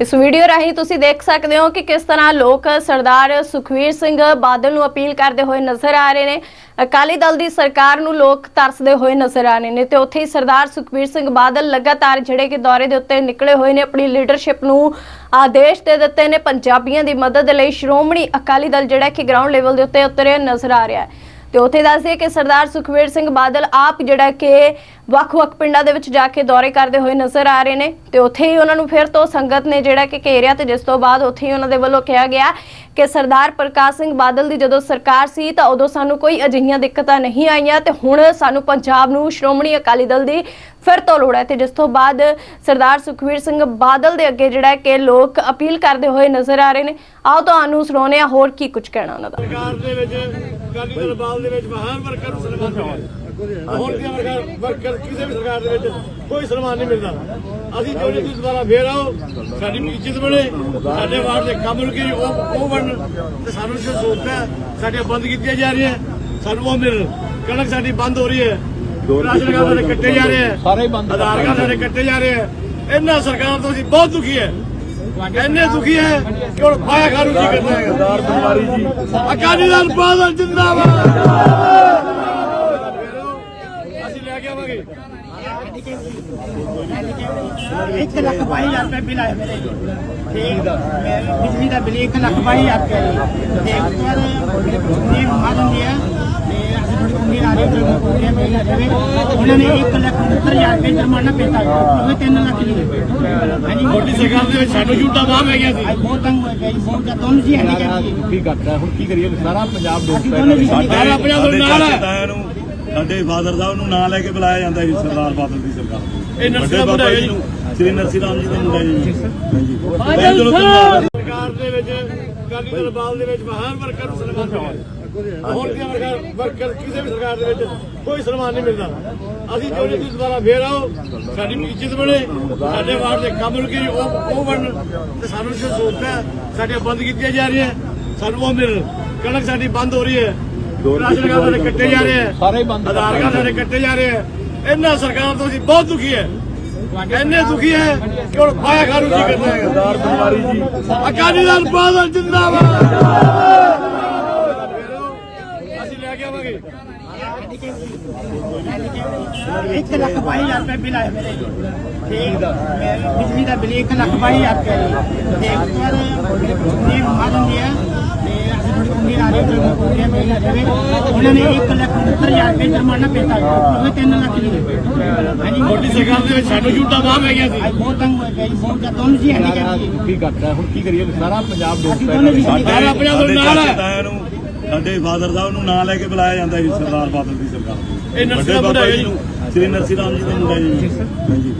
ਇਸ ਵੀਡੀਓ ਰਾਹੀਂ ਤੁਸੀਂ ਦੇਖ ਸਕਦੇ ਹੋ ਕਿ ਕਿਸ ਤਰ੍ਹਾਂ ਲੋਕ ਸਰਦਾਰ ਸੁਖਵੀਰ ਸਿੰਘ ਬਾਦਲ ਨੂੰ ਅਪੀਲ ਕਰਦੇ ਹੋਏ ਨਜ਼ਰ ਆ ਰਹੇ ਨੇ। ਅਕਾਲੀ ਦਲ ਦੀ ਸਰਕਾਰ ਨੂੰ ਲੋਕ ਤਰਸਦੇ ਹੋਏ ਨਜ਼ਰ ਆ ਰਹੇ ਨੇ ਤੇ ਉੱਥੇ ਹੀ ਸਰਦਾਰ ਸੁਖਵੀਰ ਸਿੰਘ ਬਾਦਲ ਲਗਾਤਾਰ ਜਿਹੜੇ ਕਿ ਦੌਰੇ ਦੇ ਉੱਤੇ ਨਿਕਲੇ ਹੋਏ ਨੇ, ਆਪਣੀ ਲੀਡਰਸ਼ਿਪ ਨੂੰ ਆਦੇਸ਼ ਦੇ ਦਿੱਤੇ ਨੇ। ਪੰਜਾਬੀਆਂ ਦੀ ਮਦਦ ਲਈ ਸ਼੍ਰੋਮਣੀ ਅਕਾਲੀ ਦਲ ਜਿਹੜਾ ਕਿ ਗਰਾਊਂਡ ਲੈਵਲ ਦੇ ਉੱਤੇ ਉਤਰਿਆ ਨਜ਼ਰ ਆ ਰਿਹਾ ਹੈ। ਤੇ ਉੱਥੇ ਦੱਸਦੇ ਕਿ ਸਰਦਾਰ ਸੁਖਵੀਰ ਸਿੰਘ ਬਾਦਲ ਆਪ ਜਿਹੜਾ ਕਿ ਵੱਖ-ਵੱਖ ਪਿੰਡਾਂ ਦੇ ਵਿੱਚ ਜਾ ਕੇ ਦੌਰੇ ਕਰਦੇ ਹੋਏ ਨਜ਼ਰ ਆ ਰਹੇ ਨੇ ਤੇ ਉੱਥੇ ਹੀ ਉਹਨਾਂ ਨੂੰ ਫਿਰ ਤੋਂ ਸੰਗਤ ਨੇ ਜਿਹੜਾ ਕਿ ਘੇਰਿਆ ਤੇ ਜਿਸ ਤੋਂ ਬਾਅਦ ਉੱਥੇ ਹੀ ਉਹਨਾਂ ਦੇ ਵੱਲੋਂ ਕਿਹਾ ਗਿਆ ਕਿ ਸਰਦਾਰ ਪ੍ਰਕਾਸ਼ ਸਿੰਘ ਬਾਦਲ ਦੀ ਜਦੋਂ ਸਰਕਾਰ ਸੀ ਤਾਂ ਉਦੋਂ ਸਾਨੂੰ ਕੋਈ ਅਜਿਹੀਆਂ ਦਿੱਕਤਾਂ ਨਹੀਂ ਆਈਆਂ ਤੇ ਹੁਣ ਸਾਨੂੰ ਪੰਜਾਬ ਨੂੰ ਸ਼੍ਰੋਮਣੀ ਅਕਾਲੀ ਦਲ ਦੀ ਫਿਰ ਤੋਂ ਲੋੜ ਹੈ ਤੇ ਜਿਸ ਤੋਂ ਬਾਅਦ ਸਰਦਾਰ ਸੁਖਵੀਰ ਸਿੰਘ ਬਾਦਲ ਦੇ ਅੱਗੇ ਜਿਹੜਾ ਕਿ ਲੋਕ ਅਪੀਲ ਕਰਦੇ ਹੋਏ ਨਜ਼ਰ ਆ ਰਹੇ ਨੇ। ਆਓ ਤੁਹਾਨੂੰ ਸੁਣਾਉਂਦੇ ਆ ਹੋਰ ਕੀ ਕੁਝ ਕਹਿਣਾ ਉਹਨਾਂ ਦਾ। ਸਰਕਾਰ ਦੇ ਵਿੱਚ, ਅਕਾਲੀ ਦਲ ਬਾਲ ਦੇ ਵਿੱਚ ਮਹਾਨ ਵਰਕਰ ਨੂੰ ਸਨਮਾਨ ਮਿਲਿਆ ਹੋਰ ਕੀ ਵਰਕਰ ਵਰਕਰ ਕਿਸੇ ਵੀ ਸਰਕਾਰ ਦੇ ਵਿੱਚ ਕੋਈ ਸਨਮਾਨ ਨਹੀਂ ਮਿਲਦਾ। ਅਸੀਂ ਜੋ ਤੁਸੀਂ ਦੁਬਾਰਾ ਫੇਰ ਆਓ ਸਾਡੀ ਇੱਜ਼ਤ ਬਣੇ ਸਾਡੇ ਵਾਰਡ ਦੇ ਕੰਮ ਰੁਕੇ ਉਹ ਉਹ ਬਣਨ। ਤੇ ਸਾਨੂੰ ਜੋ ਸੋਚਦਾ ਸਾਡੀਆਂ ਬੰਦ ਕੀਤੀਆਂ ਜਾ ਰਹੀਆਂ। ਸਾਨੂੰ ਉਹ ਮਿਲ। ਕਣਕ ਸਾਡੀ ਬੰਦ ਹੋ ਰਹੀ ਹੈ। ਰਾਸ਼ਨ ਕਾਰਡ ਸਾਡੇ ਕੱਟੇ ਜਾ ਰਹੇ ਹੈ। ਸਾਰੇ ਬੰਦ ਆਧਾਰ ਕਾਰਡ ਸਾਡੇ ਕੱਟੇ ਜਾ ਰਹੇ ਹੈ। ਇਹਨਾਂ ਸਰਕਾਰ ਤੋਂ ਅਸੀਂ ਬਹੁਤ ਦੁਖੀ ਹੈ। ਇੰਨੇ ਦੁਖੀ ਹੈ ਕਿ ਹੁਣ ਪਾਇਆ ਖਾਰੂ ਜੀ ਕਰਨਾ ਹੈ ਸਰਦਾਰ ਬਿਮਾਰੀ ਜੀ ਅਕਾਲੀ ਦਲ ਬਾਦਲ ਜਿੰਦਾਬਾਦ। ਇੱਕ ਲੱਖ ਬਾਈ ਹਜ਼ਾਰ ਰੁਪਏ ਬਿੱਲ ਆਇਆ ਮੇਰੇ। ਠੀਕ ਬਿਜਲੀ ਦਾ ਬਿੱਲ ਇੱਕ ਲੱਖ ਬਾਈ ਹਜ਼ਾਰ ਰੁਪਏ ਤੇ ਇੱਕ ਵਾਰ ਇਹ ਮਾਰ ਦਿੰਦੀ ਹੈ ਤੇ ਅਸੀਂ ਥੋੜੀ ਉਮੀਦ ਆ ਰਹੀ ਹੈ ਕਿ ਇਹ ਬਿੱਲ ਆ ਜਾਵੇ ਉਹਨਾਂ ਨੇ 1 ਲੱਖ 70 ਹਜ਼ਾਰ ਰੁਪਏ ਜੁਰਮਾਨਾ ਪੇਤਾ ਉਹ 3 ਲੱਖ ਦੀ ਹਾਂਜੀ। ਮੋਦੀ ਸਰਕਾਰ ਦੇ ਵਿੱਚ ਸਾਨੂੰ ਝੂਟਾ ਬਾਹ ਪੈ ਗਿਆ ਸੀ ਅੱਜ ਬਹੁਤ ਤੰਗ ਬਹੁਤ ਜ਼ਿਆਦਾ ਦੋਨੋਂ ਜੀ ਹੈਂਡੀ ਕਰਦੀ ਕੀ ਕਰਦਾ ਹੁਣ ਕੀ ਕਰੀਏ? ਸਾਰਾ ਪੰਜਾਬ ਸਾਡਾ ਨਾਲ ਹੈ। ਨੂੰ ਸਾਡੇ ਫਾਦਰ ਸਾਹਿਬ ਨੂੰ ਨਾਂ ਲੈ ਕੇ ਬੁਲਾਇਆ ਜਾਂਦਾ ਸੀ ਸਰਦਾਰ ਬਾਦਲ ਦੀ ਸਰਕਾਰ ਇਹ ਨਰਸੀ ਹੈ ਜੀ। ਸ੍ਰੀ ਨਰਸੀ ਰਾਮ ਜੀ ਦਾ ਮੁੰਡਾ ਜੀ। ਹਾਂਜੀ। ਸਰਕਾਰ ਦੇ ਵਿੱਚ ਅਕਾਲੀ ਦਲ ਬਾਲ ਦੇ ਵਿੱਚ ਮਹਾਨ ਵਰਕਰ ਨੂੰ ਸਨਮਾਨ ਮਿਲਿਆ ਹੋਰ ਕੀ ਵਰਕਰ ਵਰਕਰ ਕਿਸੇ ਵੀ ਸਰਕਾਰ ਦੇ ਵਿੱਚ ਕੋਈ ਸਨਮਾਨ ਨਹੀਂ ਮਿਲਦਾ। ਅਸੀਂ ਜੋ ਤੁਸੀਂ ਦੁਬਾਰਾ ਫੇਰ ਆਓ ਸਾਡੀ ਵੀ ਇੱਜ਼ਤ ਬਣੇ ਸਾਡੇ ਵਾਰਡ ਦੇ ਕੰਮ ਉਹ ਉਹ ਬਣਨ। ਤੇ ਸਾਨੂੰ ਜੋ ਸੋਚਦਾ ਸਾਡੀਆਂ ਬੰਦ ਕੀਤੀਆਂ ਜਾ ਰਹੀਆਂ ਸਾਨੂੰ ਉਹ ਮਿਲ ਕਣਕ ਸਾਡੀ ਬੰਦ ਹੋ ਰਹੀ ਹੈ। ਰਾਸ਼ਨ ਕਾਰਡ ਸਾਡੇ ਕੱਟੇ ਜਾ ਰਹੇ ਹੈ ਸਾਰੇ ਹੀ ਬੰਦ ਆਧਾਰ ਕਾਰਡ ਸਾਡੇ ਕੱਟੇ ਜਾ ਰਹੇ ਹੈ ਇਹਨਾਂ ਸਰਕਾਰ ਤੋਂ ਅਸੀਂ ਬਹੁਤ ਦੁਖੀ ਹੈ ਇੰਨੇ ਦੁਖੀ ਹੈ ਕਿ ਹੁਣ ਪਾਇਆ ਖਾਰੂ ਜੀ ਕਰਨਾ ਹੈ ਸਰਦਾਰ ਬਿਮਾਰੀ ਜੀ। ਅਕਾਲੀ ਦਲ ਬਾਦਲ ਜਿੰਦਾਬਾਦ। ਅਸੀਂ ਲੈ ਕੇ ਆਵਾਂਗੇ। ਇੱਕ ਲੱਖ ਬਾਈ ਹਜ਼ਾਰ ਰੁਪਏ ਬਿੱਲ ਆਇਆ ਮੇਰੇ। ਠੀਕ ਬਿਜਲੀ ਦਾ ਬਿੱਲ ਇੱਕ ਲੱਖ ਬਾਈ ਹਜ਼ਾਰ ਰੁਪਏ ਤੇ ਇੱਕ ਵਾਰ ਇਹ ਮਾਰ ਦਿੰਦੀ ਹੈ ਉਮੀਦ ਆ ਰਹੀ ਹੈ ਇਹ ਬਿੱਲ ਆ ਜਾਵੇ ਉਹਨਾਂ ਨੇ 1 ਲੱਖ 70 ਹਜ਼ਾਰ ਰੁਪਏ ਜੁਰਮਾਨਾ ਪੇਤਾ ਉਹ 3 ਲੱਖ ਦੀ ਹਾਂਜੀ ਮੋਦੀ ਸਰਕਾਰ ਦੇ ਵਿੱਚ ਸਾਨੂੰ ਝੂਟਾ ਬਾਹ ਪੈ ਗਿਆ ਸੀ ਬਹੁਤ ਤੰਗ ਹੋਏ ਗਏ ਬਹੁਤ ਜ਼ਿਆਦਾ ਦੋਨੋਂ ਜੀ ਹੈਂਡੀ ਕਰਦੀ ਕੀ ਕਰਦਾ ਹੁਣ ਕੀ ਕਰੀਏ ਸਾਰਾ ਪੰਜਾਬ ਦੋਨੇ ਜੀ ਸਾਡਾ ਪੰਜਾਬ ਦੇ ਨਾਲ ਹੈ ਸਾਡੇ ਫਾਦਰ ਸਾਹਿਬ ਨੂੰ ਨਾਂ ਲੈ ਕੇ ਬੁਲਾਇਆ ਜਾਂਦਾ ਸੀ ਸਰਦਾਰ ਬਾਦਲ ਦੀ ਸਰਕਾਰ ਇਹ ਨਰਸੀ ਦਾ ਮੁੰਡਾ ਹੈ ਜੀ। ਸ੍ਰੀ ਨਰਸੀ ਰਾਮ ਜੀ ਦਾ ਮੁੰਡਾ ਜੀ। ਹਾਂਜੀ।